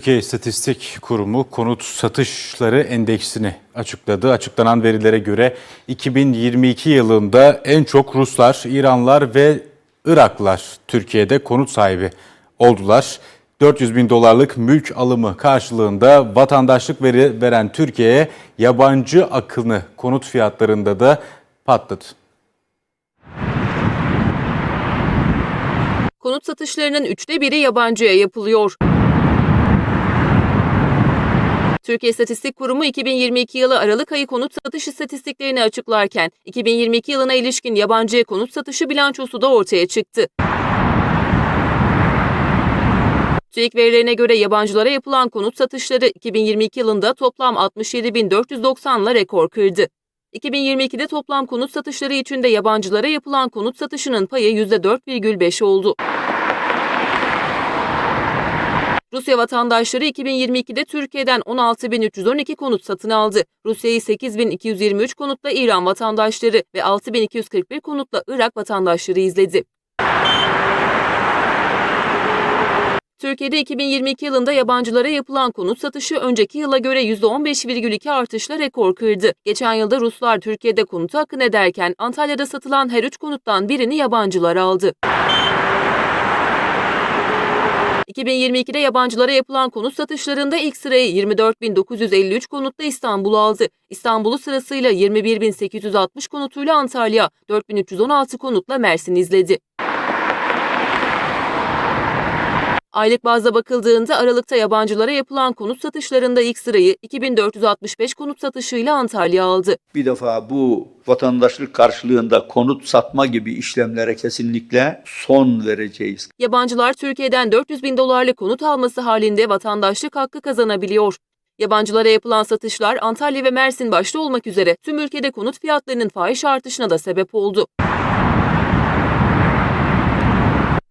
Türkiye İstatistik Kurumu konut satışları endeksini açıkladı. Açıklanan verilere göre 2022 yılında en çok Ruslar, İranlar ve Iraklılar Türkiye'de konut sahibi oldular. 400 bin dolarlık mülk alımı karşılığında vatandaşlık veri veren Türkiye'ye yabancı akını konut fiyatlarında da patladı. Konut satışlarının üçte biri yabancıya yapılıyor. Türkiye İstatistik Kurumu 2022 yılı Aralık ayı konut satış istatistiklerini açıklarken 2022 yılına ilişkin yabancıya konut satışı bilançosu da ortaya çıktı. TÜİK verilerine göre yabancılara yapılan konut satışları 2022 yılında toplam 67.490'la rekor kırdı. 2022'de toplam konut satışları içinde yabancılara yapılan konut satışının payı %4,5 oldu. Rusya vatandaşları 2022'de Türkiye'den 16.312 konut satın aldı. Rusya'yı 8.223 konutla İran vatandaşları ve 6.241 konutla Irak vatandaşları izledi. Türkiye'de 2022 yılında yabancılara yapılan konut satışı önceki yıla göre %15,2 artışla rekor kırdı. Geçen yılda Ruslar Türkiye'de konutu akın ederken Antalya'da satılan her üç konuttan birini yabancılar aldı. 2022'de yabancılara yapılan konut satışlarında ilk sırayı 24.953 konutla İstanbul aldı. İstanbul'u sırasıyla 21.860 konutuyla Antalya, 4.316 konutla Mersin izledi. Aylık bazda bakıldığında Aralık'ta yabancılara yapılan konut satışlarında ilk sırayı 2465 konut satışıyla Antalya aldı. Bir defa bu vatandaşlık karşılığında konut satma gibi işlemlere kesinlikle son vereceğiz. Yabancılar Türkiye'den 400 bin dolarlık konut alması halinde vatandaşlık hakkı kazanabiliyor. Yabancılara yapılan satışlar Antalya ve Mersin başta olmak üzere tüm ülkede konut fiyatlarının fahiş artışına da sebep oldu.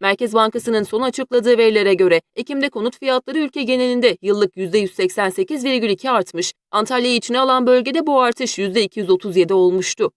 Merkez Bankası'nın son açıkladığı verilere göre Ekim'de konut fiyatları ülke genelinde yıllık %188,2 artmış. Antalya'yı içine alan bölgede bu artış %237 olmuştu.